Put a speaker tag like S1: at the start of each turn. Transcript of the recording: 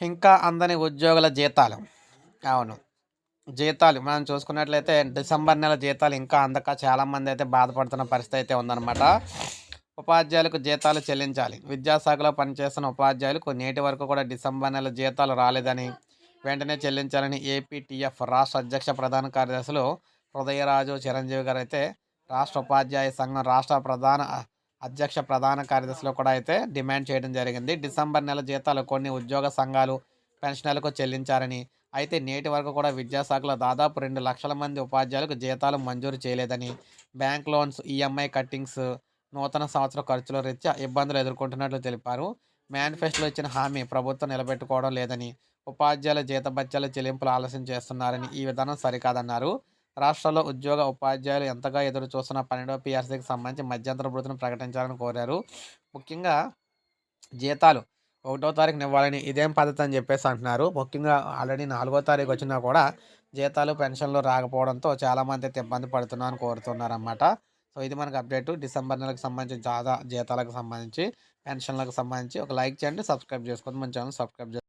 S1: ఇంకా అందని ఉద్యోగుల జీతాలు. అవును. జీతాలు మనం చూసుకున్నట్లయితే డిసెంబర్ నెల జీతాలు ఇంకా అందక చాలామంది అయితే బాధపడుతున్న పరిస్థితి అయితే ఉందన్నమాట. ఉపాధ్యాయులకు జీతాలు చెల్లించాలి. విద్యాశాఖలో పనిచేస్తున్న ఉపాధ్యాయులకు నేటి వరకు కూడా డిసెంబర్ నెల జీతాలు రాలేదని వెంటనే చెల్లించాలని ఏపీటీఎఫ్ రాష్ట్ర అధ్యక్ష ప్రధాన కార్యదర్శులు హృదయరాజు చిరంజీవి గారు అయితే రాష్ట్ర ఉపాధ్యాయ సంఘం రాష్ట్ర ప్రధాన అధ్యక్ష ప్రధాన కార్యదర్శిలో కూడా అయితే డిమాండ్ చేయడం జరిగింది. డిసెంబర్ నెల జీతాలు కొన్ని ఉద్యోగ సంఘాలు పెన్షనర్లకు చెల్లించారని అయితే నేటి వరకు కూడా విద్యాశాఖలో దాదాపు రెండు లక్షల మంది ఉపాధ్యాయులకు జీతాలు మంజూరు చేయలేదని బ్యాంక్ లోన్స్ ఈఎంఐ కట్టింగ్స్ నూతన సంవత్సర ఖర్చుల రీత్యా ఇబ్బందులు ఎదుర్కొంటున్నట్లు తెలిపారు. మేనిఫెస్టోలో ఇచ్చిన హామీ ప్రభుత్వం నిలబెట్టుకోవడం లేదని ఉపాధ్యాయుల జీతభత్యాల చెల్లింపులు ఆలస్యం చేస్తున్నారని ఈ విధానం సరికాదన్నారు. రాష్ట్రంలో ఉద్యోగ ఉపాధ్యాయులు ఎంతగా ఎదురు చూస్తున్న పన్నెండవ పీఆర్సీకి సంబంధించి మధ్యంతర భృతిని ప్రకటించాలని కోరారు. ముఖ్యంగా జీతాలు ఒకటో తారీఖున ఇవ్వాలని ఇదేం పద్ధతి అని చెప్పేసి అంటున్నారు. ముఖ్యంగా ఆల్రెడీ నాలుగో తారీఖు వచ్చినా కూడా జీతాలు పెన్షన్లు రాకపోవడంతో చాలామంది అయితే ఇబ్బంది పడుతున్నారని కోరుతున్నారన్నమాట. సో ఇది మనకు అప్డేట్. డిసెంబర్ నెలకు సంబంధించి జాదా జీతాలకు సంబంధించి పెన్షన్లకు సంబంధించి ఒక లైక్ చేయండి సబ్స్క్రైబ్ చేసుకోండి. మన ఛానల్ సబ్స్క్రైబ్ చేసుకోండి.